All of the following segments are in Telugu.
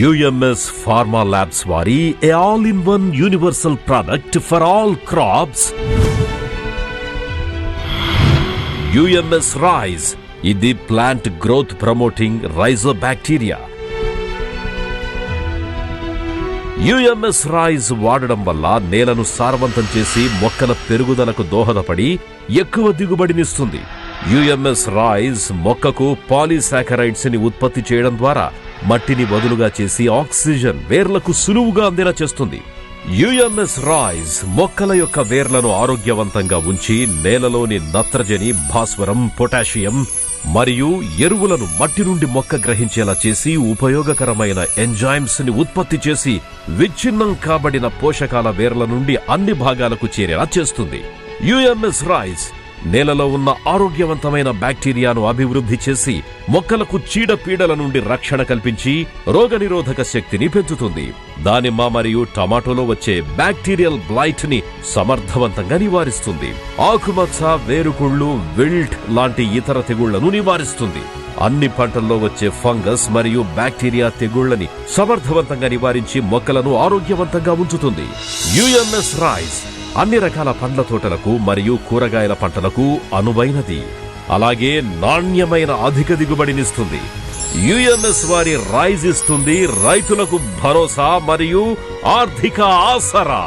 యుఎంఎస్ ఫార్మా ల్యాబ్స్ వారి a all in one universal product for all crops UMS rise ఇది plant growth promoting rhizobacteria UMS rise వాడడం వల్ల నేలను సారవంతం చేసి మొక్కల పెరుగుదలకు దోహదపడి ఎక్కువ దిగుబడినిస్తుంది యుఎంఎస్ రైస్ మొక్కకు పాలీసాకరైడ్స్ని ఉత్పత్తి చేయడం ద్వారా మట్టిని బదులుగా చేసి ఆక్సిజన్ వేర్లకు సులువుగా అందేలా చేస్తుంది. యుఎంఎస్ రాయ్స్ మొక్కల యొక్క వేర్లను ఆరోగ్యవంతంగా ఉంచి నేలలోని నత్రజని భాస్వరం పొటాషియం మరియు ఎరువులను మట్టి నుండి మొక్క గ్రహించేలా చేసి ఉపయోగకరమైన ఎంజైమ్స్ని ఉత్పత్తి చేసి విచ్ఛిన్నం కాబడిన పోషకాల వేర్ల నుండి అన్ని భాగాలకు చేరేలా చేస్తుంది. యుఎంఎస్ రైస్ నేలలో ఉన్న ఆరోగ్యవంతమైన బ్యాక్టీరియాను అభివృద్ధి చేసి మొక్కలకు చీడపీడల నుండి రక్షణ కల్పించి రోగనిరోధక శక్తిని పెంచుతుంది. దానిమ్మ మరియు టమాటోలో వచ్చే బ్యాక్టీరియల్ బ్లైట్ని సమర్థవంతంగా నివారిస్తుంది. ఆకుమచ్చ వేరుకుళ్ళు విల్ట్ లాంటి ఇతర తెగుళ్ళను నివారిస్తుంది. అన్ని పంటల్లో వచ్చే ఫంగస్ మరియు బ్యాక్టీరియా తెగుళ్ళని సమర్థవంతంగా నివారించి మొక్కలను ఆరోగ్యవంతంగా ఉంచుతుంది. యుఎంఎస్ రైస్ అన్ని రకాల పండ్ల తోటలకు మరియు కూరగాయల పంటలకు అనువైనది. అలాగే నాణ్యమైన అధిక దిగుబడినిస్తుంది యుఎంఎస్ వారి రైజ్ ఇస్తుంది రైతులకు భరోసా మరియు ఆర్థిక ఆసరా.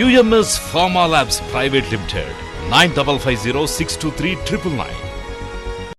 UMS pharma labs private limited nine double five zero six two three triple nine.